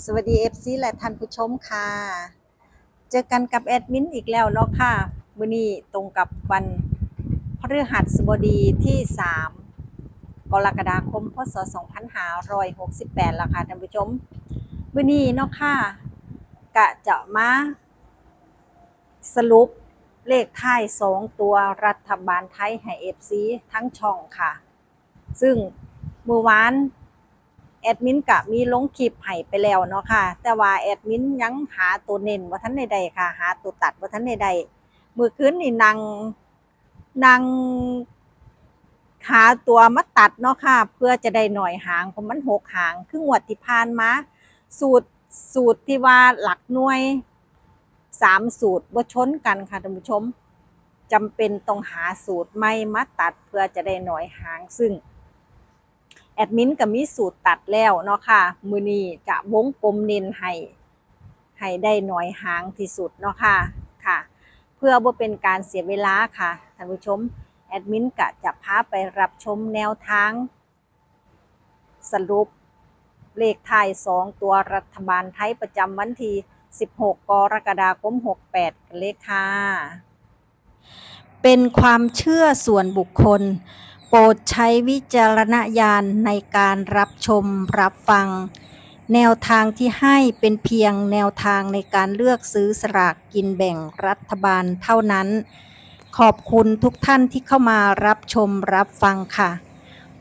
สวัสดี FC และท่านผู้ชมค่ะ เจอกันกับแอดมินอีกแล้วเนาะค่ะวันนี้ตรงกับวันพฤหัสบดีที่ 3 กรกฎาคม พศ 2568แล้วค่ะท่านผู้ชมวันนี้เนาะค่ะกะจะมาสรุปเลขท้าย2ตัวรัฐบาลไทยให้ FC ทั้งช่องค่ะ ซึ่งเมื่อวาน แอดมินกะมีลงคลิปให้ไปแล้วเนาะค่ะ แต่ว่าแอดมินยังหาตัวเน้นว่าทันใดๆค่ะ หาตัวตัดว่าทันใดๆมือคืนนี่นางนางหาตัวมาตัดเนาะค่ะ เพื่อจะได้หน่อยหางเพราะมันหกหางคืองวดที่ผ่านมาสูตรสูตรที่ว่าหลักหน่วยสามสูตรบ่ชนกันค่ะท่านผู้ชมจำเป็นต้องหาสูตรใหม่มาตัดเพื่อจะได้หน่อยหางซึ่ง แอดมินก็มีสูตรตัดแล้วเนาะค่ะ มือนี้จะวงกลมเน้นให้ให้ได้หน่อยหางที่สุดเนาะค่ะค่ะ เพื่อบ่เป็นการเสียเวลาค่ะท่านผู้ชมแอดมินก็จะพาไปรับชมแนวทาง สรุปเลขไทย2ตัวรัฐบาลไทยประจำวันที่ 16 กรกฎาคม 68 กันเลยค่ะ เป็นความเชื่อส่วนบุคคล ปรดใช้วิจารณญาณในการรับชมรับฟัง แนวทางที่ให้เป็นเพียงแนวทางในการเลือกซื้อสลากกินแบ่งรัฐบาลเท่านั้น ขอบคุณทุกท่านที่เข้ามารับชมรับฟังค่ะ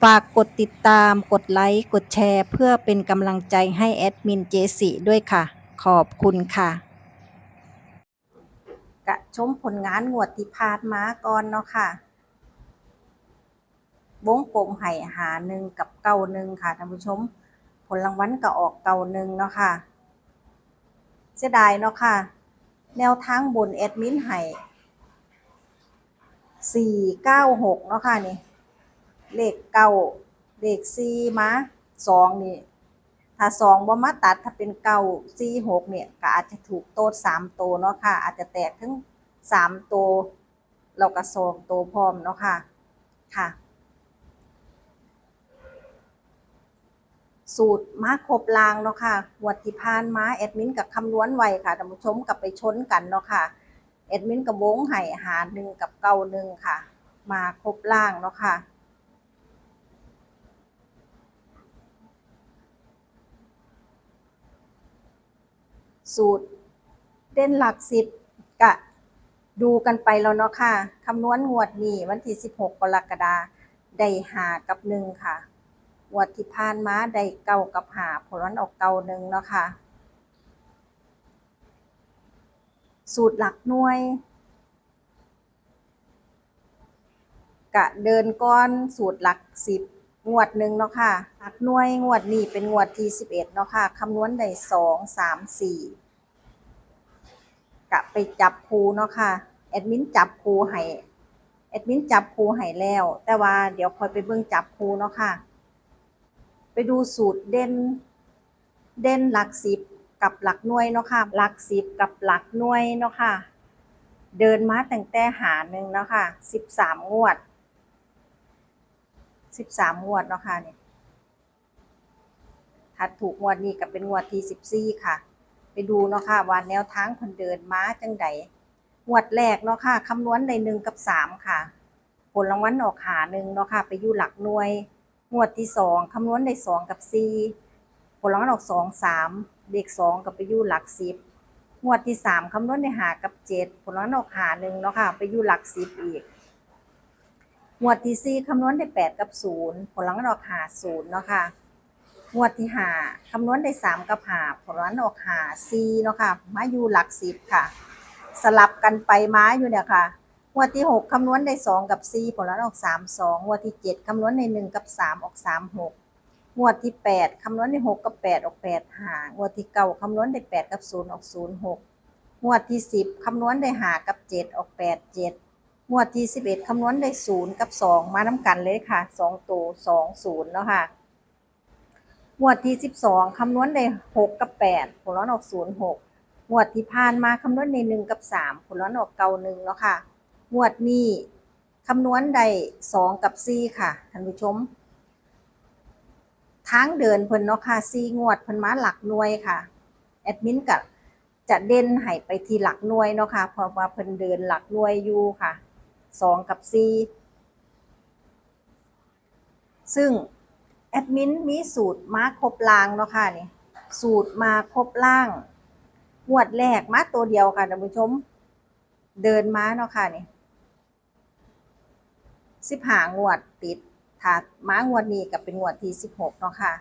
ฝากกดติดตามกดไลค์กดแชร์ เพื่อเป็นกำลังใจให้แอดมินเจสิด้วยค่ะ ขอบคุณค่ะ กะชมผลงานงวดที่ผ่านมาก่อนเนาะค่ะ วงกลมไห่หาหนึ่งกับเก้าหนึ่งค่ะท่านผู้ชม ผลรางวัลก็ออกเก้าหนึ่งเนาะค่ะ เสียดายเนาะค่ะ แนวทางบนแอดมินไห่สี่เก้าหกเนาะค่ะนี่ เลขเก้าเลขสี่มาสองนี่ ถ้าสองบ่มาตัดถ้าเป็นเก้าสี่หกเนี่ยก็อาจจะถูกโต๊ดสามโตเนาะค่ะ อาจจะแตกทั้งสามโตเราก็สองโตพร้อมเนาะค่ะ ค่ะ สูตรมาครบลางเนาะค่ะงวดที่ผ่านมาแอดมินกับคำนวณไว้ค่ะท่านผู้ชมกับไปชนกันเนาะค่ะแอดมินกับวงไห่หาหนึ่งกับเก้าหนึ่งค่ะ มาครบล่างเนาะค่ะ สูตรเด่นหลักสิบกะดูกันไปแล้วเนาะค่ะคำนวณงวดนี้วันที่ 16 กรกฎาคมได้หากับหนึ่งค่ะ งวดที่ผ่านมาได้เก้ากับหาผลวันออกเก้าหนึ่งเนาะค่ะ สูตรหลักหน่วย กะเดินก้อนสูตรหลักสิบงวดหนึ่งเนาะค่ะ หลักหน่วยงวดนี้เป็นงวดที่สิบเอ็ดเนาะค่ะคำนวณได้สองสามสี่กะไปจับคูเนาะค่ะแอดมินจับคูให้แอดมินจับคูให้แล้ว แต่ว่าเดี๋ยวคอยไปเบิ่งจับคูเนาะค่ะ ไปดูสูตรเด่น เด่นหลักสิบกับหลักหน่วยเนาะค่ะ หลักสิบกับหลักหน่วยเนาะค่ะ เดินมาตั้งแต่หาหนึ่งเนาะค่ะสิบสามงวด สิบสามงวดเนาะค่ะเนี่ยถ้าถูกงวดนี้ก็เป็นงวดที่สิบสี่ค่ะ ไปดูเนาะค่ะว่าแนวทางคนเดินมาจังใดงวดแรกเนาะค่ะคำนวณได้หนึ่งกับสามค่ะ ผลรางวัลออกหาหนึ่งเนาะค่ะ ไปอยู่หลักหน่วย งวดที่สองคำนวณได้สองกับสี่ผลรางวัลออกสองสามเด็กสองกับไปอยู่หลักสิบงวดที่สามคำนวณได้หากับเจ็ดผลรางวัลออกหาหนึ่งเนาะค่ะ ไปอยู่หลักสิบอีกงวดที่สี่คำนวณได้แปดกับศูนย์ผลรางวัลออกหาศูนย์เนาะค่ะงวดที่ห้าคำนวณได้สามกับหาผลรางวัลออกหาสี่เนาะค่ะ มาอยู่หลักสิบค่ะ สลับกันไปมาอยู่เนี่ยค่ะ งวดที่หกคำนวณได้สองกับสี่ผลลัพธ์ออกสามสองงวดที่เจ็ดคำนวณได้หนึ่งกับสามออกสามหกงวดที่แปดคำนวณได้หกกับแปดออกแปดหางวดที่เก้าคำนวณได้แปดกับศูนย์ออกศูนย์หกงวดที่สิบคำนวณได้หากับเจ็ดออกแปดเจ็ดงวดที่สิบเอ็ดคำนวณได้ศูนย์กับสองมาน้ำกันเลยค่ะสองตัวสองศูนย์เนาะค่ะงวดที่สิบสองคำนวณได้หกกับแปดผลลัพธ์ออกศูนย์หกงวดที่ผ่านมาคำนวณในหนึ่งกับสามผลลัพธ์ออกเก่าหนึ่งแล้วค่ะ งวดนี้คำนวณได้สองกับสี่ค่ะท่านผู้ชมทางเดินเพิ่นเนาะค่ะซีงวดเพิ่นมาหลักหน่วยค่ะแอดมินก็จะเด่นให้ไปที่หลักหน่วยเนาะค่ะเพราะว่าเพิ่นเดินหลักหน่วยอยู่ค่ะสองกับสี่ซึ่งแอดมินมีสูตรมาครบล่างเนาะค่ะนี่สูตรมาครบล่างงวดแรกมาตัวเดียวค่ะท่านผู้ชม เดินมาเนาะค่ะนี่ สิบหางวดติดถ้ามางวดนี้ก็เป็นงวดที่สิบหกเนาะค่ะ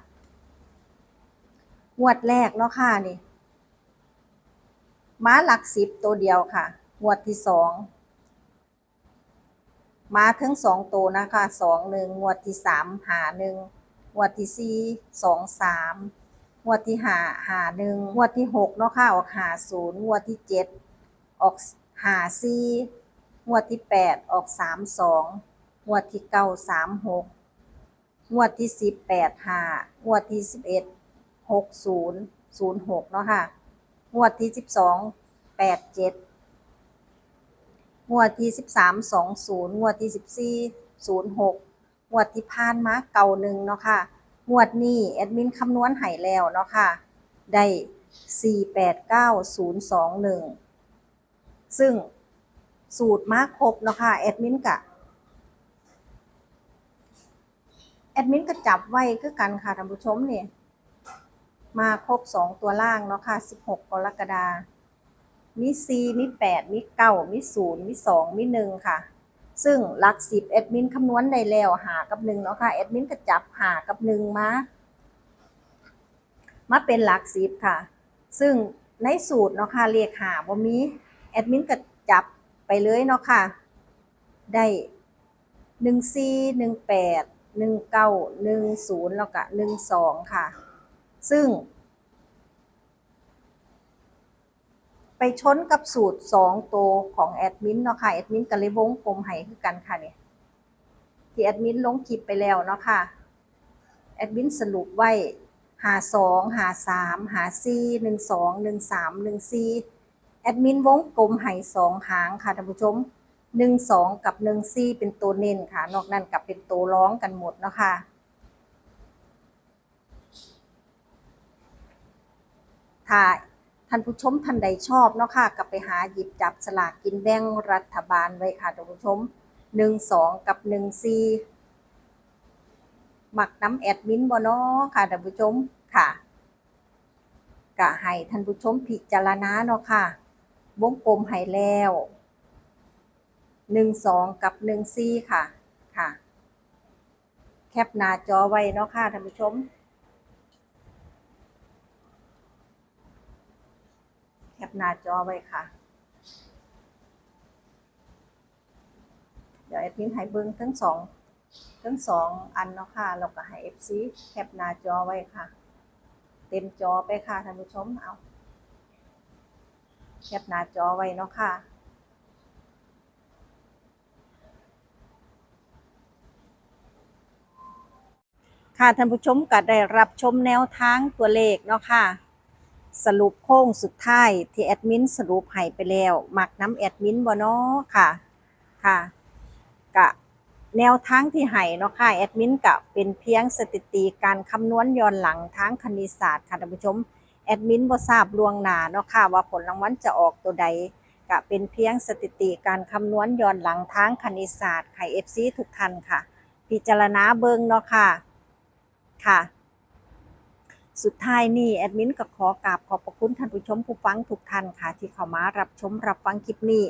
งวดแรกเนาะค่ะนี่ ม้าหลักสิบตัวเดียวค่ะ งวดที่สองม้าทั้งสองตัวนะคะสองหนึ่งงวดที่สามหาหนึ่งงวดที่สี่สองสามงวดที่หาหาหนึ่งงวดที่หกเนาะค่ะออกหาศูนย์งวดที่เจ็ดออกหาสี่งวดที่แปดออกสามสอง วดที่เก้าสามหกงวดที่สิบแปดห้างวดที่สิบเอ็ดหกศูนย์ศูนย์หกเนาะค่ะ งวดที่สิบสองแปดเจ็ดงวดที่สิบสามสองศูนย์งวดที่สิบสี่ศูนย์หกงวดที่ผ่านมาเก่าหนึ่งเนาะค่ะ งวดนี้แอดมินคำนวณให้แล้วเนาะค่ะ ได้สี่แปดเก้าศูนย์สองหนึ่งซึ่งสูตรมาครบเนาะค่ะแอดมินกะ แอ ดมินก็จับไว้คือกันค่ะท่านผู้ชมเนี่ยมาครบสองตัวล่างเนาะค่ะสิบหกกรกฎามีสี่มีแปดมีเก้ามีศูนย์มีสองมีหนึ่งค่ะ ซึ่งหลักสิบแอดมินคำนวณได้แล้วหากับหนึ่งเนาะค่ะแอดมินก็จับหากับหนึ่งมามาเป็นหลักสิบค่ะ ซึ่งในสูตรเนาะค่ะเรียกหาบ่มีแอดมินก็จับไปเลยเนาะค่ะ ได้หนึ่งสี่หนึ่งแปด หนึ่งเก้าหนึ่งศูนย์แล้วก็หนึ่งสองค่ะ ซึ่ง ไปชนกับสูตรสองตัวของแอดมินเนาะค่ะ แอดมินก็เลยวงกลมให้คือกันค่ะเนี่ย ที่แอดมินลงคลิปไปแล้วเนาะค่ะ แอดมินสรุปไว้หาสองหาสามหาสี่หนึ่งสองหนึ่งสามหนึ่งสี่แอดมินวงกลมให้สองหางค่ะท่านผู้ชม หนึ่งสองกับหนึ่งสี่เป็นตัวเน้นค่ะ นอกนั้นกับเป็นตัวร้องกันหมดนะคะถ้าท่านผู้ชมท่านใดชอบเนาะค่ะก็ไปหาหยิบจับสลากกินแบ่งรัฐบาลไว้ค่ะท่านผู้ชมหนึ่งสองกับหนึ่งสี่หมักน้ำแอดมินบ่เนาะค่ะท่านผู้ชมค่ะก็ให้ท่านผู้ชมพิจารณาเนาะค่ะ วงกลมให้แล้ว หนึ่งสองกับหนึ่งสี่ค่ะ ค่ะ แคปหน้าจอไว้เนาะค่ะท่านผู้ชม แคปหน้าจอไว้ค่ะ เดี๋ยวแอดมินให้เบิ้งทั้งสองทั้งสองอันเนาะค่ะแล้วก็ให้ FC แคปหน้าจอไว้ค่ะ เต็มจอไปค่ะท่านผู้ชม เอา แคปหน้าจอไว้เนาะค่ะ ค่ะท่านผู้ชมก็ได้รับชมแนวทางตัวเลขเนาะค่ะ สรุปโค้งสุดท้ายที่แอดมินสรุปให้ไปแล้วมักน้ำแอดมินบ่เนาะค่ะค่ะกะแนวทางที่ให้เนาะค่ะแอดมินกะเป็นเพียงสถิติการคำนวณย้อนหลังทางคณิตศาสตร์ค่ะท่านผู้ชมแอดมินบ่ทราบลวงหนาเนาะค่ะว่าผลรางวัลจะออกตัวใดกะเป็นเพียงสถิติการคำนวณย้อนหลังทางคณิตศาสตร์ให้ FC ทุกท่านค่ะ พิจารณาเบิ่งเนาะค่ะ ค่ะ สุดท้ายนี่แอดมินก็ขอกราบขอบพระคุณท่านผู้ชมผู้ฟังทุกท่านค่ะ ที่เข้ามารับชมรับฟังคลิปนี้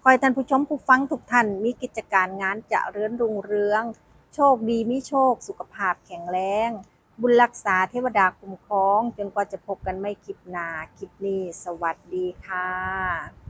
ขอให้ท่านผู้ชมผู้ฟังทุกท่านมีกิจการงานเจะเรือนรุ่งเรือง โชคดีมีโชค สุขภาพแข็งแรง บุญรักษาเทวดาคุ้มครอง จนกว่าจะพบกันไม่คลิปหนาคลิปนี้ สวัสดีค่ะ